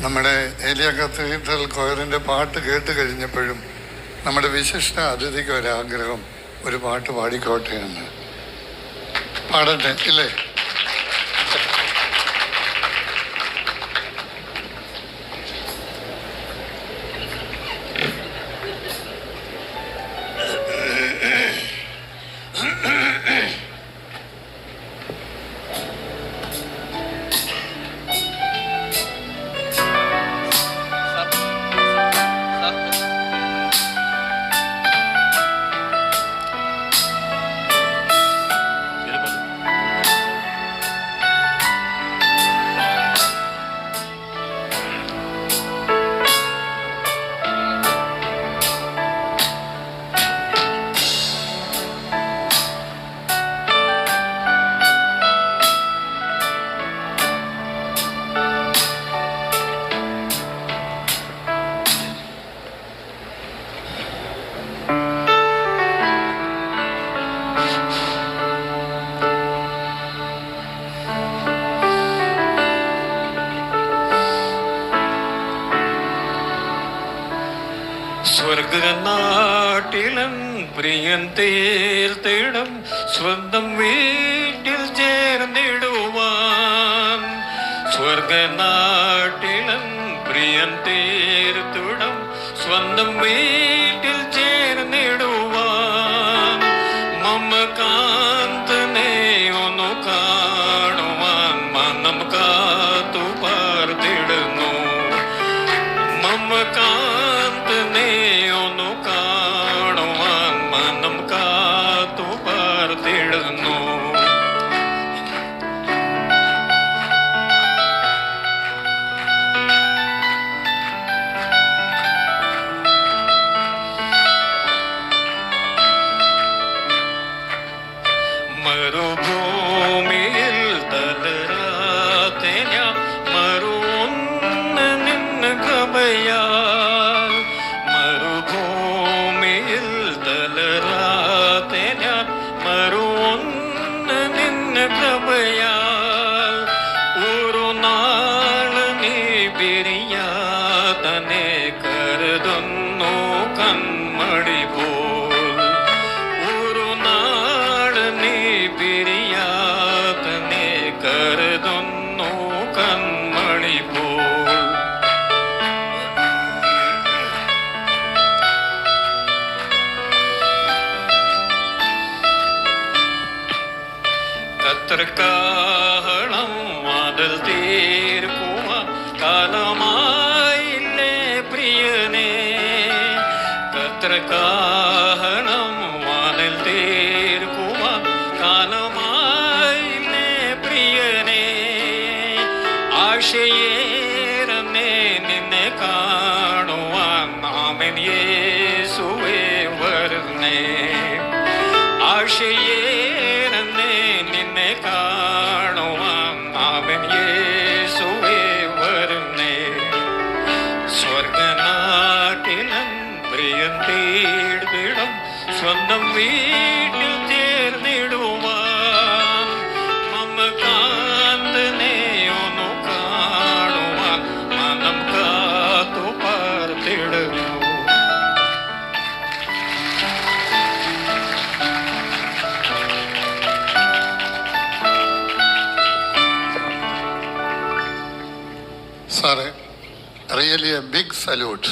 നമ്മുടെ ഏലിയ കത്തീഡ്രൽ കൊയറിന്റെ പാട്ട് കേട്ട് കഴിഞ്ഞപ്പോഴും നമ്മുടെ വിശിഷ്ട അതിഥിക്ക് ഒരാഗ്രഹം ഒരു പാട്ട് പാടിക്കോട്ടെ എന്ന്. പാടട്ടെ ഇല്ലേ? സ്വർഗനാട്ടിലൻ പ്രിയൻ തീർത്തിടം. സ്വന്തം വീട്ടിൽ ചേർന്നിടുവാൻ. സ്വർഗനാട്ടിലും പ്രിയൻ തീർത്തിടം. സ്വന്തം വീട്ടിൽ കത്രക്കാഹളം വാതിൽ തീർക്കുവാൻ കാലമായില്ലേ പ്രിയനേ കത്രക്കാഹളം വാതിൽ തീർക്കുവാൻ കാലമായില്ലേ പ്രിയനേ ആശയേറന്നെ നിന്നെ കാണുവാൻ നാമൻ യേസുവേ വരുന്നേ ആശയേറന്നെ സ്വന്തം വീട്ടിൽ ചേർന്നിടുവാൻ മമകാന്തനെ ഒന്നു കാണുവാൻ മനം കാത്തു പാർത്തിടുന്നു. സാറേ റിയലി എ ബിഗ് സല്യൂട്ട്.